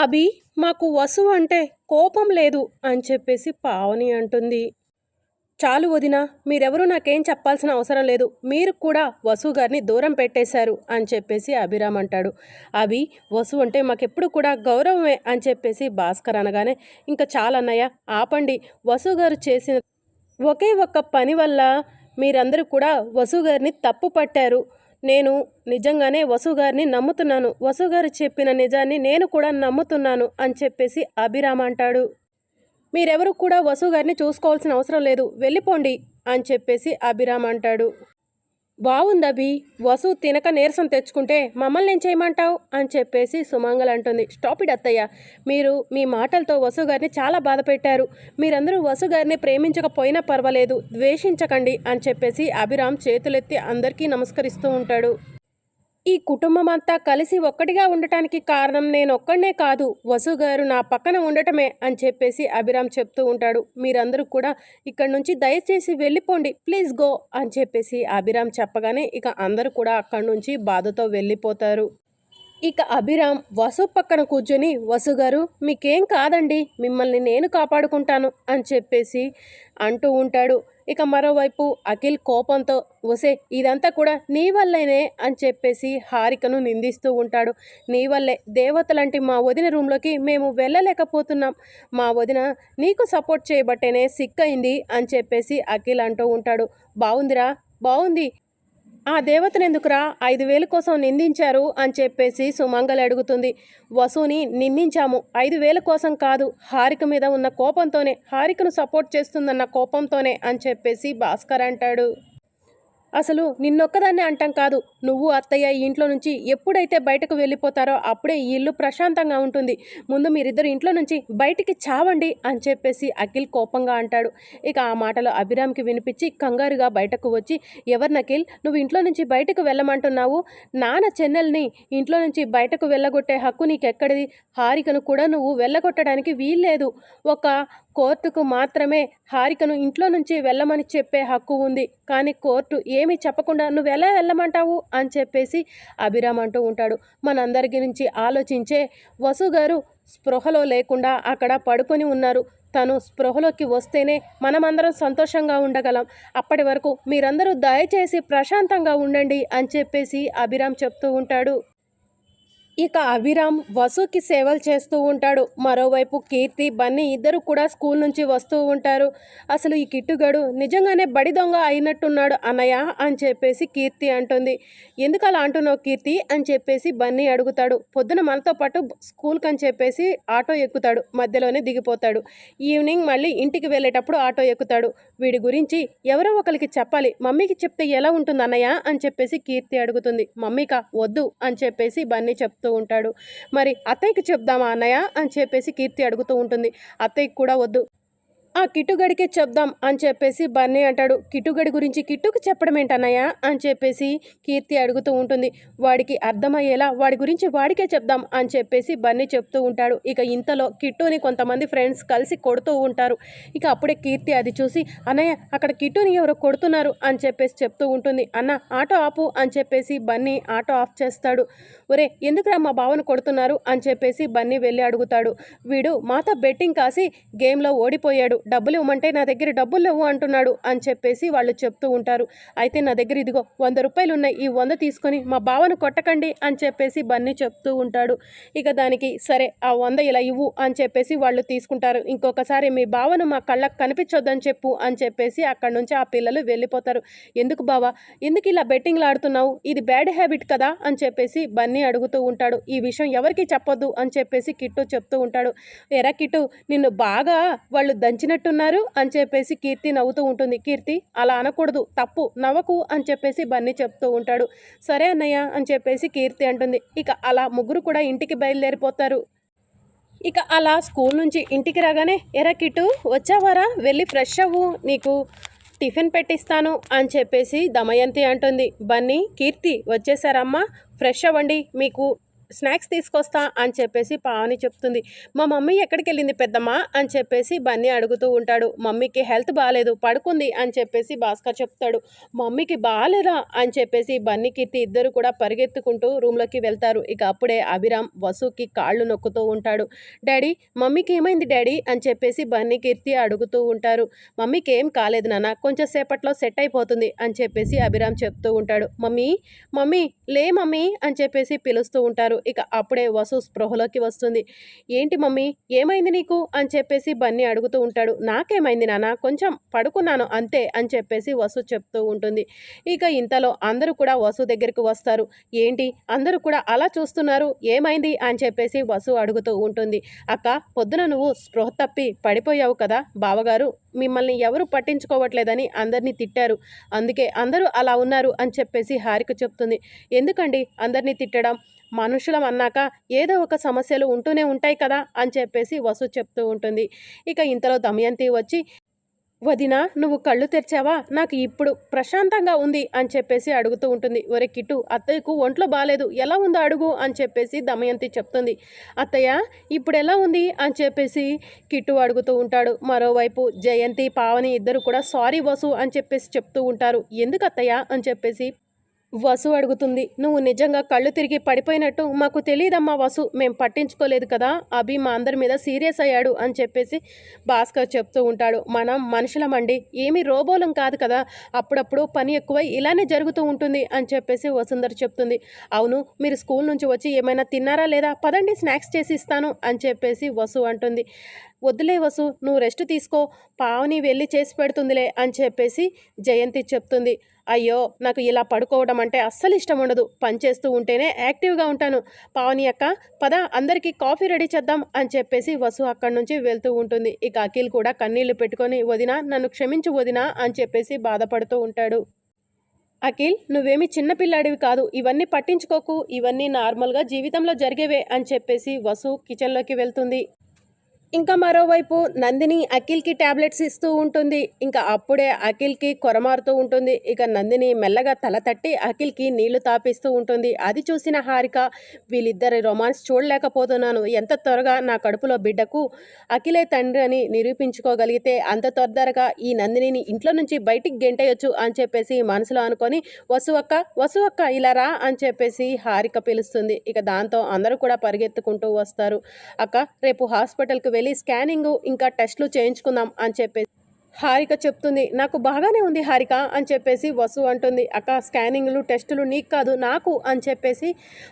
అభి మాకు వసు అంటే కోపం లేదు అని చెప్పేసి పావని అంటుంది. చాలు వదిన మీరెవరూ నాకేం చెప్పాల్సిన అవసరం లేదు. మీరు కూడా వసు గారిని దూరం పెట్టేశారు అని చెప్పేసి అభిరామ్ అంటాడు. అభి వసు అంటే మాకెప్పుడు కూడా గౌరవమే అని చెప్పేసి భాస్కర్ అనగానే ఇంకా చాలన్నయ్య ఆపండి. వసు గారు చేసిన ఒకే ఒక్క పని వల్ల మీరందరూ కూడా వసు గారిని తప్పు పట్టారు. నేను నిజంగానే వసు గారిని నమ్ముతున్నాను. వసు గారు చెప్పిన నిజాన్ని నేను కూడా నమ్ముతున్నాను అని చెప్పేసి అభిరామ్ అంటాడు. మీరెవరు కూడా వసు గారిని చూసుకోవాల్సిన అవసరం లేదు. వెళ్ళిపోండి అని చెప్పేసి అభిరామ్ అంటాడు. బాగుంది వసు తినక నీరసం తెచ్చుకుంటే మమ్మల్ని ఏం చేయమంటావు? అని చెప్పేసి సుమంగల్ అంటుంది. స్టాప్ అత్తయ్య. మీరు మీ మాటలతో వసు గారిని చాలా బాధ పెట్టారు. మీరందరూ వసు గారిని ప్రేమించకపోయినా పర్వాలేదు. ద్వేషించకండి అని చెప్పేసి అభిరామ్ చేతులెత్తి అందరికీ నమస్కరిస్తూ ఉంటాడు. ఈ కుటుంబం అంతా కలిసి ఒక్కటిగా ఉండటానికి కారణం నేను ఒక్కడనే కాదు. వసు గారు నా పక్కన ఉండటమే అని చెప్పేసి అభిరామ్ చెప్తూ ఉంటాడు. మీరందరూ కూడా ఇక్కడ నుంచి దయచేసి వెళ్ళిపోండి. ప్లీజ్ గో అని చెప్పేసి అభిరామ్ చెప్పగానే ఇక అందరూ కూడా అక్కడి నుంచి బాధతో వెళ్ళిపోతారు. ఇక అభిరామ్ వసు పక్కన కూర్చొని వసు గారు మీకేం కాదండి మిమ్మల్ని నేను కాపాడుకుంటాను అని చెప్పేసి అంటూ ఉంటాడు. ఇక మరోవైపు అఖిల్ కోపంతో వసే ఇదంతా కూడా నీ వల్లేనే అని చెప్పేసి హారికను నిందిస్తూ ఉంటాడు. నీ వల్లే దేవతలంటి మా వదిన రూమ్లోకి మేము వెళ్ళలేకపోతున్నాం. మా వదిన నీకు సపోర్ట్ చేయబట్టేనే సిక్ అయింది అని చెప్పేసి అఖిల్ అంటూ ఉంటాడు. బాగుందిరా బాగుంది ఆ దేవతనెందుకురా ఐదు వేల కోసం నిందించారు అని చెప్పేసి సుమంగలి అడుగుతుంది. వసుని నిందించాము. ఐదు వేల కోసం కాదు హారిక మీద ఉన్న కోపంతోనే హారికను సపోర్ట్ చేస్తుందన్న కోపంతోనే అని చెప్పేసి భాస్కర్ అంటాడు. అసలు నిన్నొక్కదాన్నే అంటాం కాదు. నువ్వు అత్తయ్య ఈ ఇంట్లో నుంచి ఎప్పుడైతే బయటకు వెళ్ళిపోతారో అప్పుడే ఈ ఇల్లు ప్రశాంతంగా ఉంటుంది. ముందు మీరిద్దరు ఇంట్లో నుంచి బయటికి చావండి అని చెప్పేసి అఖిల్ కోపంగా అంటాడు. ఇక ఆ మాటలు అభిరామ్కి వినిపించి కంగారుగా బయటకు వచ్చి ఎవరు అఖిల్? నువ్వు ఇంట్లో నుంచి బయటకు వెళ్ళమంటున్నావు? నాన్న చెన్నెల్ని ఇంట్లో నుంచి బయటకు వెళ్ళగొట్టే హక్కు నీకెక్కడిది? హారికను కూడా నువ్వు వెళ్ళగొట్టడానికి వీల్లేదు. ఒక కోర్టుకు మాత్రమే హారికను ఇంట్లో నుంచి వెళ్ళమని చెప్పే హక్కు ఉంది. కానీ కోర్టు ఏమీ చెప్పకుండా నువ్వు ఎలా వెళ్ళమంటావు? అని చెప్పేసి అభిరామ్ అంటూ ఉంటాడు. మనందరి గురించి ఆలోచించే వసు గారు స్పృహలో లేకుండా అక్కడ పడుకొని ఉన్నారు. తను స్పృహలోకి వస్తేనే మనమందరం సంతోషంగా ఉండగలం. అప్పటి వరకు మీరందరూ దయచేసి ప్రశాంతంగా ఉండండి అని చెప్పేసి అభిరామ్ చెప్తూ ఉంటాడు. ఇక అభిరామ్ వసుకి సేవలు చేస్తూ ఉంటాడు. మరోవైపు కీర్తి బన్నీ ఇద్దరు కూడా స్కూల్ నుంచి వస్తూ ఉంటారు. అసలు ఈ కిట్టుగాడు నిజంగానే బడి దొంగ అయినట్టున్నాడు అన్నయ్య అని చెప్పేసి కీర్తి అంటుంది. ఎందుకు అలా అంటున్నావు కీర్తి అని చెప్పేసి బన్నీ అడుగుతాడు. పొద్దున మనతో పాటు స్కూల్కి అని చెప్పేసి ఆటో ఎక్కుతాడు. మధ్యలోనే దిగిపోతాడు. ఈవినింగ్ మళ్ళీ ఇంటికి వెళ్ళేటప్పుడు ఆటో ఎక్కుతాడు. వీడి గురించి ఎవరో ఒకరికి చెప్పాలి. మమ్మీకి చెప్తే ఎలా ఉంటుంది అన్నయ్య అని చెప్పేసి కీర్తి అడుగుతుంది. మమ్మీకా? వద్దు అని చెప్పేసి బన్నీ చెప్తూ ఉంటాడు. మరి అత్తయ్యకి చెప్దామా అన్నయ్య? అని చెప్పేసి కీర్తి అడుగుతూ ఉంటుంది. అత్తయ్యకి కూడా వద్దు. ఆ కిట్టుగడికే చెప్దాం అని చెప్పేసి బన్నీ అంటాడు. కిట్టుగడి గురించి కిట్టుకు చెప్పడం ఏంటన్నయ్యా అని చెప్పేసి కీర్తి అడుగుతూ ఉంటుంది. వాడికి అర్థమయ్యేలా వాడి గురించి వాడికే చెప్దాం అని చెప్పేసి బన్నీ చెప్తూ ఉంటాడు. ఇక ఇంతలో కిట్టుని కొంతమంది ఫ్రెండ్స్ కలిసి కొడుతూ ఉంటారు. ఇక అప్పుడే కీర్తి అది చూసి అన్నయ్య అక్కడ కిట్టుని ఎవరో కొడుతున్నారు అని చెప్పేసి చెప్తూ ఉంటుంది. అన్న ఆటో ఆపు అని చెప్పేసి బన్నీ ఆటో ఆఫ్ చేస్తాడు. ఒరే ఎందుకురా మా బావను కొడుతున్నారు అని చెప్పేసి బన్నీ వెళ్ళి అడుగుతాడు. వీడు మాతో బెట్టింగ్ కాసి గేమ్లో ఓడిపోయాడు. డబ్బులు ఇవ్వమంటే నా దగ్గర డబ్బులు లేవు అంటున్నాడు అని చెప్పేసి వాళ్ళు చెప్తూ ఉంటారు. అయితే నా దగ్గర ఇదిగో వంద రూపాయలు ఉన్నాయి ఈ వంద తీసుకొని మా బావను కొట్టకండి అని చెప్పేసి బన్నీ చెప్తూ ఉంటాడు. ఇక దానికి సరే ఆ వంద ఇలా ఇవ్వు అని చెప్పేసి వాళ్ళు తీసుకుంటారు. ఇంకొకసారి మీ బావను మా కళ్ళకు కనిపించొద్దని చెప్పు అని చెప్పేసి అక్కడ నుంచి ఆ పిల్లలు వెళ్ళిపోతారు. ఎందుకు బావా? ఎందుకు ఇలా బెట్టింగ్లు ఆడుతున్నావు? ఇది బ్యాడ్ హ్యాబిట్ కదా అని చెప్పేసి బన్నీ అడుగుతూ ఉంటాడు. ఈ విషయం ఎవరికి చెప్పొద్దు అని చెప్పేసి కిట్టు చెప్తూ ఉంటాడు. ఎరా కిట్టు నిన్ను బాగా వాళ్ళు దంచినట్టున్నారు అని చెప్పేసి కీర్తి నవ్వుతూ ఉంటుంది. కీర్తి అలా అనకూడదు. తప్పు నవ్వకు అని చెప్పేసి బన్నీ చెప్తూ ఉంటాడు. సరే అన్నయ్య అని చెప్పేసి కీర్తి అంటుంది. ఇక అలా ముగ్గురు కూడా ఇంటికి బయలుదేరిపోతారు. ఇక అలా స్కూల్ నుంచి ఇంటికి రాగానే ఎరా కిటు వచ్చావారా? వెళ్ళి ఫ్రెష్ అవ్వు. నీకు టిఫిన్ పెట్టిస్తాను అని చెప్పేసి దమయంతి అంటుంది. బన్నీ కీర్తి వచ్చేసారమ్మా. ఫ్రెష్ అవ్వండి. మీకు స్నాక్స్ తీసుకొస్తా అని చెప్పేసి పావని చెప్తుంది. మా మమ్మీ ఎక్కడికి వెళ్ళింది పెద్దమ్మ? అని చెప్పేసి బన్నీ అడుగుతూ ఉంటాడు. మమ్మీకి హెల్త్ బాగాలేదు పడుకుంది అని చెప్పేసి భాస్కర్ చెప్తాడు. మమ్మీకి బాగాలేదా అని చెప్పేసి బన్నీ కీర్తి ఇద్దరు కూడా పరిగెత్తుకుంటూ రూమ్లోకి వెళ్తారు. ఇక అప్పుడే అభిరామ్ వసుకి కాళ్ళు నొక్కుతూ ఉంటాడు. డాడీ మమ్మీకి ఏమైంది డాడీ? అని చెప్పేసి బన్నీ కీర్తి అడుగుతూ ఉంటారు. మమ్మీకి ఏం కాలేదు నాన్న కొంచెం సేపట్లో సెట్ అయిపోతుంది అని చెప్పేసి అభిరామ్ చెప్తూ ఉంటాడు. మమ్మీ మమ్మీ లే మమ్మీ అని చెప్పేసి పిలుస్తూ ఉంటారు. ఇక అప్పుడే వసు స్పృహలోకి వస్తుంది. ఏంటి మమ్మీ? ఏమైంది నీకు? అని చెప్పేసి బన్నీ అడుగుతూ ఉంటాడు. నాకేమైంది నాన్న? కొంచెం పడుకున్నాను అంతే అని చెప్పేసి వసు చెప్తూ ఉంటుంది. ఇక ఇంతలో అందరూ కూడా వసు దగ్గరికి వస్తారు. ఏంటి? అందరూ కూడా అలా చూస్తున్నారు? ఏమైంది? అని చెప్పేసి వసు అడుగుతూ ఉంటుంది. అక్క పొద్దున నువ్వు స్పృహ తప్పి పడిపోయావు కదా బావగారు. మిమ్మల్ని ఎవరు పట్టించుకోవట్లేదని అందరినీ తిట్టారు. అందుకే అందరూ అలా ఉన్నారు అని చెప్పేసి హారిక చెప్తుంది. ఎందుకండి అందరినీ తిట్టడం? మనుషులం అన్నాక ఏదో ఒక సమస్యలు ఉంటూనే ఉంటాయి కదా అని చెప్పేసి వసు చెప్తూ ఉంటుంది. ఇక ఇంతలో దమయంతి వచ్చి వదినా నువ్వు కళ్ళు తెరిచావా? నాకు ఇప్పుడు ప్రశాంతంగా ఉంది అని చెప్పేసి అడుగుతూ ఉంటుంది. ఒరే కిట్టు అత్తయ్యకు ఒంట్లో బాగాలేదు ఎలా ఉందో అడుగు అని చెప్పేసి దమయంతి చెప్తుంది. అత్తయ్య ఇప్పుడు ఎలా ఉంది అని చెప్పేసి కిట్టు అడుగుతూ ఉంటాడు. మరోవైపు జయంతి పావని ఇద్దరు కూడా సారీ వసు అని చెప్పేసి చెప్తూ ఉంటారు. ఎందుకు అత్తయ్య అని చెప్పేసి వసు అడుగుతుంది. నువ్వు నిజంగా కళ్ళు తిరిగి పడిపోయినట్టు మాకు తెలియదమ్మా వసు. మేము పట్టించుకోలేదు కదా. అభి మా అందరి మీద సీరియస్ అయ్యాడు అని చెప్పేసి భాస్కర్ చెప్తూ ఉంటాడు. మనం మనుషులమండి. ఏమీ రోబోలం కాదు కదా. అప్పుడప్పుడు పని ఎక్కువై ఇలానే జరుగుతూ ఉంటుంది అని చెప్పేసి వసుంధర చెప్తుంది. అవును మీరు స్కూల్ నుంచి వచ్చి ఏమైనా తిన్నారా లేదా? పదండి స్నాక్స్ చేసి ఇస్తాను అని చెప్పేసి వసు అంటుంది. వద్దులే వసు నువ్వు రెస్ట్ తీసుకో పావని వెళ్ళి చేసి పెడుతుందిలే అని చెప్పేసి జయంతి చెప్తుంది. అయ్యో నాకు ఇలా పడుకోవడం అంటే అస్సలు ఇష్టం ఉండదు. పని చేస్తూ ఉంటేనే యాక్టివ్గా ఉంటాను. పావని అక్క పద అందరికీ కాఫీ రెడీ చేద్దాం అని చెప్పేసి వసు అక్కడి నుంచి వెళ్తూ ఉంటుంది. ఇక అఖిల్ కూడా కన్నీళ్ళు పెట్టుకొని వదినా నన్ను క్షమించు వదినా అని చెప్పేసి బాధపడుతూ ఉంటాడు. అఖిల్ నువ్వేమి చిన్నపిల్లాడివి కాదు. ఇవన్నీ పట్టించుకోకు. ఇవన్నీ నార్మల్గా జీవితంలో జరిగేవే అని చెప్పేసి వసు కిచెన్లోకి వెళ్తుంది. ఇంకా మరోవైపు నందిని అఖిల్కి టాబ్లెట్స్ ఇస్తూ ఉంటుంది. ఇంకా అప్పుడే అఖిల్కి కొరమారుతూ ఉంటుంది. ఇక నందిని మెల్లగా తల తట్టి అఖిల్కి నీళ్ళు తాపిస్తూ ఉంటుంది. అది చూసిన హారిక వీళ్ళిద్దరి రొమాన్స్ చూడలేకపోతున్నాను. ఎంత త్వరగా నా కడుపులో బిడ్డకు అఖిలే తండ్రి అని నిరూపించుకోగలిగితే అంత తొందరగా ఈ నందినిని ఇంట్లో నుంచి బయటికి గెంటేయొచ్చు అని చెప్పేసి మనసులో అనుకొని వసువక్క వసువక్క ఇలా రా అని చెప్పేసి హారిక పిలుస్తుంది. ఇక దాంతో అందరూ కూడా పరిగెత్తుకుంటూ వస్తారు. అక్క రేపు హాస్పిటల్కి వెళ్ళి స్కానింగ్ ఇంకా టెస్ట్లు చేయించుకుందాం అని చెప్పేసి హారిక చెప్తుంది నాకు బాగానే ఉంది హారిక అని చెప్పేసి వసు అంటుంది. అక్క స్కానింగ్లు టెస్టులు నీకు కాదు నాకు అని చెప్పేసి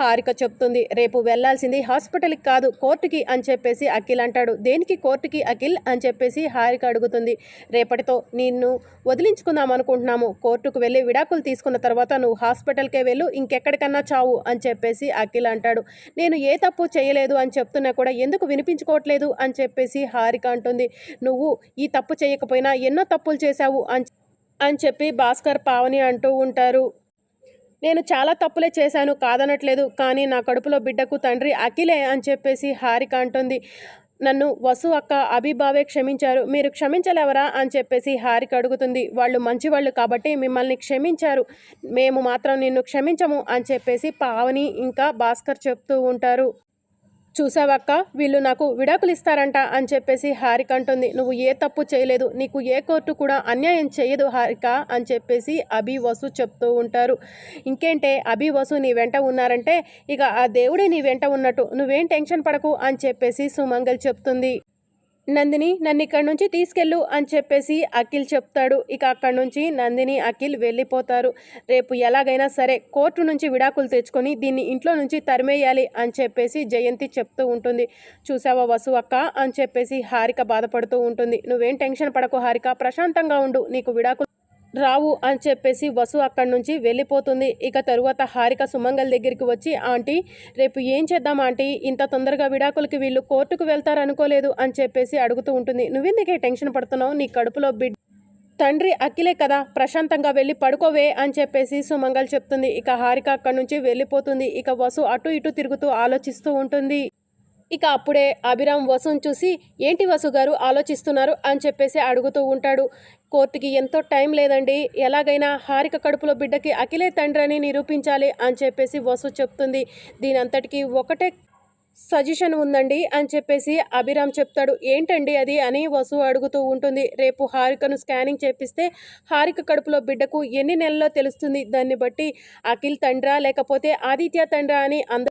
హారిక చెప్తుంది. రేపు వెళ్ళాల్సింది హాస్పిటల్కి కాదు కోర్టుకి అని చెప్పేసి అఖిల్ అంటాడు. దేనికి కోర్టుకి అఖిల్? అని చెప్పేసి హారిక అడుగుతుంది. రేపటితో నిన్ను వదిలించుకుందాం అనుకుంటున్నాము. కోర్టుకు వెళ్ళి విడాకులు తీసుకున్న తర్వాత నువ్వు హాస్పిటల్కే వెళ్ళు ఇంకెక్కడికన్నా చావు అని చెప్పేసి అఖిల్ అంటాడు. నేను ఏ తప్పు చేయలేదు అని చెప్తున్నా కూడా ఎందుకు వినిపించుకోవట్లేదు? అని చెప్పేసి హారిక అంటుంది. నువ్వు ఈ తప్పు చేయకపోయినా ఎన్నో తప్పులు చేశావు అని అని చెప్పి భాస్కర్ పావని అంటూ ఉంటారు. నేను చాలా తప్పులే చేశాను కాదనట్లేదు కానీ నా కడుపులో బిడ్డకు తండ్రి అఖిలే అని చెప్పేసి హారిక అంటుంది. నన్ను వసు అక్క అభిబావే క్షమించారు. మీరు క్షమించలేవరా అని చెప్పేసి హారిక అడుగుతుంది. వాళ్ళు మంచివాళ్ళు కాబట్టి మిమ్మల్ని క్షమించారు. మేము మాత్రం నిన్ను క్షమించము అని చెప్పేసి పావని ఇంకా భాస్కర్ చెప్తూ ఉంటారు. చూసావక్క? వీళ్ళు నాకు విడాకులు ఇస్తారంట అని చెప్పేసి హారిక అంటుంది. నువ్వు ఏ తప్పు చేయలేదు. నీకు ఏ కోర్టు కూడా అన్యాయం చేయదు హారిక అని చెప్పేసి అభి వసు చెప్తూ ఉంటారు. ఇంకేంటే అభి వసు నీ వెంట ఉన్నారంటే ఇక ఆ దేవుడే నీ వెంట ఉన్నట్టు. నువ్వేం టెన్షన్ పడకు అని చెప్పేసి సుమంగల్ చెప్తుంది. నందిని నన్ను ఇక్కడ నుంచి తీసుకెళ్ళు అని చెప్పేసి అఖిల్ చెప్తాడు. ఇక అక్కడి నుంచి నందిని అఖిల్ వెళ్ళిపోతారు. రేపు ఎలాగైనా సరే కోర్టు నుంచి విడాకులు తెచ్చుకొని దీన్ని ఇంట్లో నుంచి తరిమేయాలి అని చెప్పేసి జయంతి చెప్తూ ఉంటుంది. చూసావా వసు అక్క అని చెప్పేసి హారిక బాధపడుతూ ఉంటుంది. నువ్వేం టెన్షన్ పడకు హారిక ప్రశాంతంగా ఉండు నీకు విడాకులు రావు అని చెప్పేసి వసు అక్కడి నుంచి వెళ్ళిపోతుంది. ఇక తరువాత హారిక సుమంగల్ దగ్గరికి వచ్చి ఆంటీ రేపు ఏం చేద్దాం ఆంటీ? ఇంత తొందరగా విడాకులకి వీళ్ళు కోర్టుకు వెళ్తారు అనుకోలేదు అని చెప్పేసి అడుగుతూ ఉంటుంది. నువ్వెందుకే టెన్షన్ పడుతున్నావు? నీ కడుపులో బిడ్ తండ్రి అఖిలే కదా ప్రశాంతంగా వెళ్ళి పడుకోవే అని చెప్పేసి సుమంగల్ చెప్తుంది. ఇక హారిక అక్కడి నుంచి వెళ్ళిపోతుంది. ఇక వసు అటు ఇటు తిరుగుతూ ఆలోచిస్తూ ఉంటుంది. ఇక అప్పుడే అభిరామ్ వసుని చూసి ఏంటి వసు గారు ఆలోచిస్తున్నారు? అని చెప్పేసి అడుగుతూ ఉంటాడు. కోర్టుకి ఎంతో టైం లేదండి. ఎలాగైనా హారిక కడుపులో బిడ్డకి అఖిలే తండ్రి అని నిరూపించాలి అని చెప్పేసి వసు చెప్తుంది. దీని అంతటికీ ఒకటే సజెషన్ ఉందండి అని చెప్పేసి అభిరామ్ చెప్తాడు. ఏంటండి అది? అని వసు అడుగుతూ ఉంటుంది. రేపు హారికను స్కానింగ్ చేపిస్తే హారిక కడుపులో బిడ్డకు ఎన్ని నెలల్లో తెలుస్తుంది? దాన్ని బట్టి అఖిల్ తండ్రా లేకపోతే ఆదిత్య తండ్రా అని అంద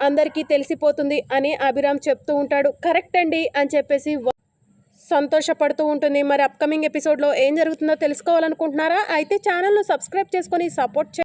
అందరికీ తెలిసిపోతుంది అని అభిరామ్ చెప్తూ ఉంటాడు. కరెక్ట్ అండి అని చెప్పేసి సంతోషపడుతూ ఉంటుంది. మరి అప్కమింగ్ ఎపిసోడ్లో ఏం జరుగుతుందో తెలుసుకోవాలనుకుంటున్నారా? అయితే ఛానల్ను సబ్స్క్రైబ్ చేసుకొని సపోర్ట్ చే